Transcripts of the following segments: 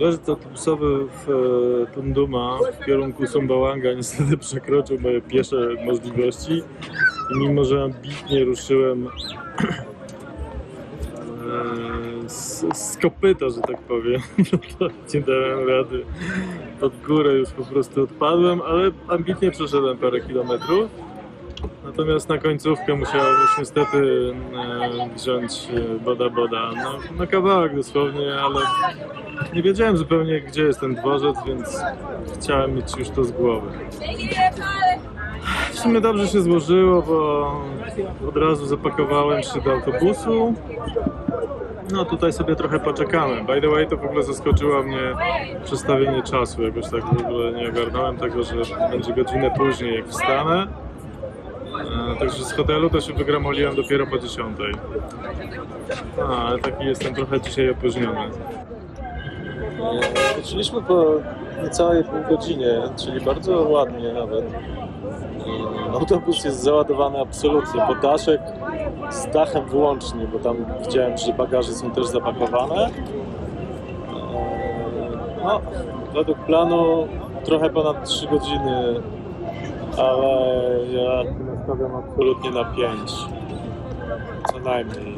Dojazd autobusowy w e, Tunduma w kierunku Sumbawanga niestety przekroczył moje piesze możliwości i mimo, że ambitnie ruszyłem e, z, z kopyta, że tak powiem, no to nie dałem rady. Pod górę już po prostu odpadłem, ale ambitnie przeszedłem parę kilometrów. Natomiast na końcówkę musiałem już niestety e, wziąć e, boda boda. No, no kawałek dosłownie, ale nie wiedziałem zupełnie gdzie jest ten dworzec, więc chciałem mieć już to z głowy. W sumie dobrze się złożyło, bo od razu zapakowałem się do autobusu. No tutaj sobie trochę poczekamy. By the way, to w ogóle zaskoczyło mnie przestawienie czasu. Jakoś tak w ogóle nie ogarnąłem tego, że będzie godzinę później jak wstanę. E, Także z hotelu to się wygramoliłem dopiero po 10. A, taki jestem trochę dzisiaj opóźniony. Wróciliśmy po niecałej pół godzinie, czyli bardzo ładnie nawet. Autobus jest załadowany absolutnie, bo daszek z dachem wyłącznie, bo tam widziałem, że bagaże są też zapakowane. Eee, No, według planu trochę ponad 3 godziny, ale ja nastawiam absolutnie na 5. Co najmniej.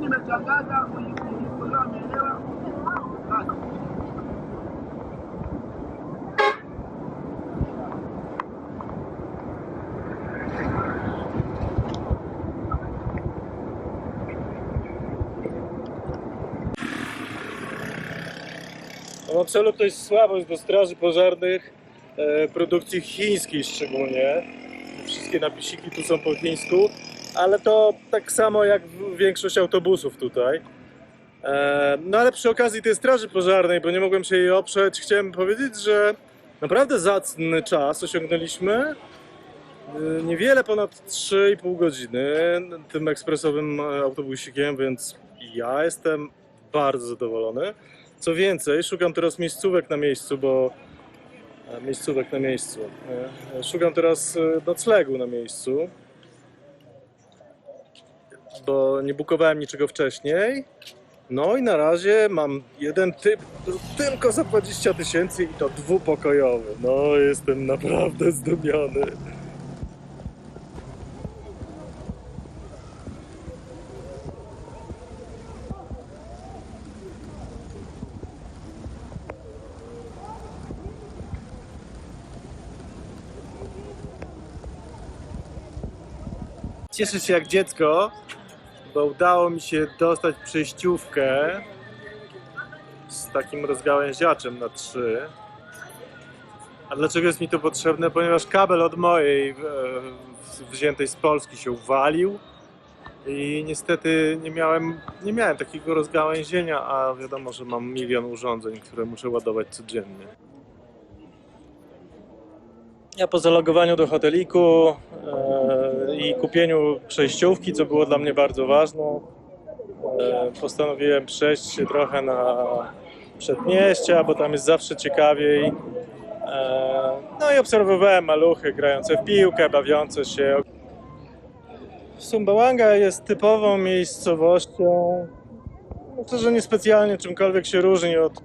Nimetangaza kuelewa Mam absolutną słabość do straży pożarnych, e, produkcji chińskiej szczególnie. Wszystkie napisiki tu są po chińsku, ale to tak samo jak większość autobusów tutaj. E, no ale przy okazji tej straży pożarnej, bo nie mogłem się jej oprzeć, chciałem powiedzieć, że naprawdę zacny czas osiągnęliśmy. E, Niewiele ponad 3,5 godziny tym ekspresowym e, autobusikiem, więc ja jestem bardzo zadowolony. Co więcej, szukam teraz miejscówek na miejscu, bo e, miejscówek na miejscu. E, Szukam teraz e, noclegu na miejscu, bo nie bukowałem niczego wcześniej. No i na razie mam jeden typ tylko za 20 tysięcy i to dwupokojowy. No jestem naprawdę zdumiony. Cieszę się jak dziecko, bo udało mi się dostać przejściówkę z takim rozgałęziaczem na trzy. A dlaczego jest mi to potrzebne? Ponieważ kabel od mojej e, wziętej z Polski się uwalił i niestety nie miałem, nie miałem takiego rozgałęzienia, a wiadomo, że mam milion urządzeń, które muszę ładować codziennie. Ja po zalogowaniu do hoteliku e, i kupieniu przejściówki, co było dla mnie bardzo ważne, e, postanowiłem przejść się trochę na przedmieścia, bo tam jest zawsze ciekawiej. E, no i obserwowałem maluchy grające w piłkę, bawiące się. Sumbawanga jest typową miejscowością, myślę, że niespecjalnie czymkolwiek się różni od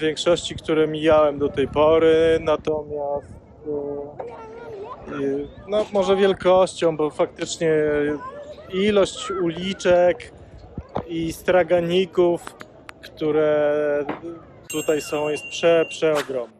większości, które mijałem do tej pory, natomiast e, no może wielkością, bo faktycznie ilość uliczek i straganików, które tutaj są, jest prze, przeogromna.